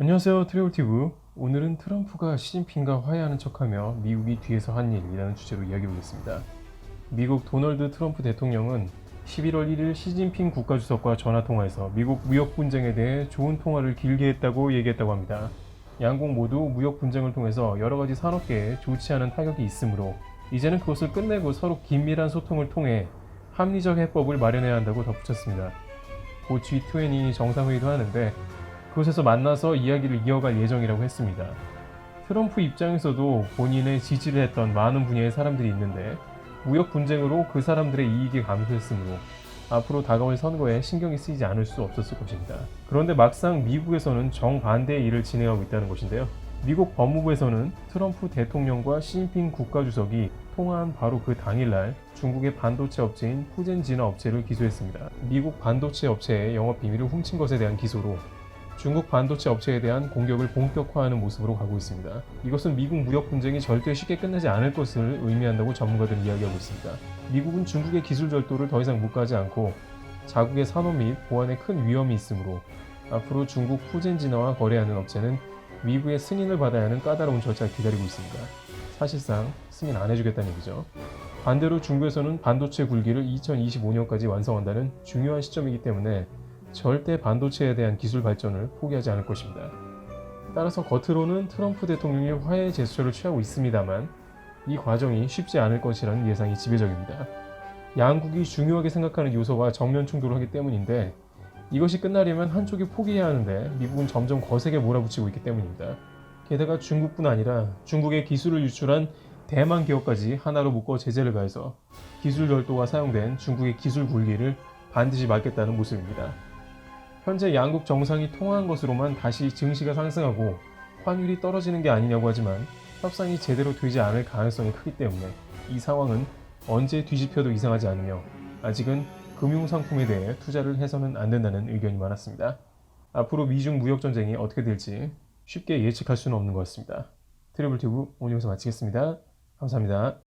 안녕하세요 트래블티브. 오늘은 트럼프가 시진핑과 화해하는 척하며 미국이 뒤에서 한 일이라는 주제로 이야기해보겠습니다. 미국 도널드 트럼프 대통령은 11월 1일 시진핑 국가주석과 전화통화에서 미국 무역 분쟁에 대해 좋은 통화를 길게 했다고 얘기했다고 합니다. 양국 모두 무역 분쟁을 통해서 여러 가지 산업계에 좋지 않은 타격이 있으므로 이제는 그것을 끝내고 서로 긴밀한 소통을 통해 합리적 해법을 마련해야 한다고 덧붙였습니다. 곧 G20 정상회의도 하는데 그곳에서 만나서 이야기를 이어갈 예정이라고 했습니다. 트럼프 입장에서도 본인의 지지를 했던 많은 분야의 사람들이 있는데 무역 분쟁으로 그 사람들의 이익이 감소했으므로 앞으로 다가올 선거에 신경이 쓰이지 않을 수 없었을 것입니다. 그런데 막상 미국에서는 정반대의 일을 진행하고 있다는 것인데요. 미국 법무부에서는 트럼프 대통령과 시진핑 국가주석이 통화한 바로 그 당일날 중국의 반도체 업체인 푸젠진화 업체를 기소했습니다. 미국 반도체 업체의 영업 비밀을 훔친 것에 대한 기소로 중국 반도체 업체에 대한 공격을 본격화하는 모습으로 가고 있습니다. 이것은 미국 무역 분쟁이 절대 쉽게 끝나지 않을 것을 의미한다고 전문가들은 이야기하고 있습니다. 미국은 중국의 기술 절도를 더 이상 묵과하지 않고 자국의 산업 및 보안에 큰 위험이 있으므로 앞으로 중국 푸젠진화와 거래하는 업체는 미국의 승인을 받아야 하는 까다로운 절차를 기다리고 있습니다. 사실상 승인 안 해주겠다는 얘기죠. 반대로 중국에서는 반도체 굴기를 2025년까지 완성한다는 중요한 시점이기 때문에 절대 반도체에 대한 기술 발전을 포기하지 않을 것입니다. 따라서 겉으로는 트럼프 대통령이 화해 제스처를 취하고 있습니다만 이 과정이 쉽지 않을 것이라는 예상이 지배적입니다. 양국이 중요하게 생각하는 요소와 정면 충돌을 하기 때문인데 이것이 끝나려면 한쪽이 포기해야 하는데 미국은 점점 거세게 몰아붙이고 있기 때문입니다. 게다가 중국뿐 아니라 중국의 기술을 유출한 대만 기업까지 하나로 묶어 제재를 가해서 기술 절도가 사용된 중국의 기술 굴기를 반드시 막겠다는 모습입니다. 현재 양국 정상이 통화한 것으로만 다시 증시가 상승하고 환율이 떨어지는 게 아니냐고 하지만 협상이 제대로 되지 않을 가능성이 크기 때문에 이 상황은 언제 뒤집혀도 이상하지 않으며 아직은 금융 상품에 대해 투자를 해서는 안 된다는 의견이 많았습니다. 앞으로 미중 무역 전쟁이 어떻게 될지 쉽게 예측할 수는 없는 것 같습니다. 트래블튜브 오늘 여기서 마치겠습니다. 감사합니다.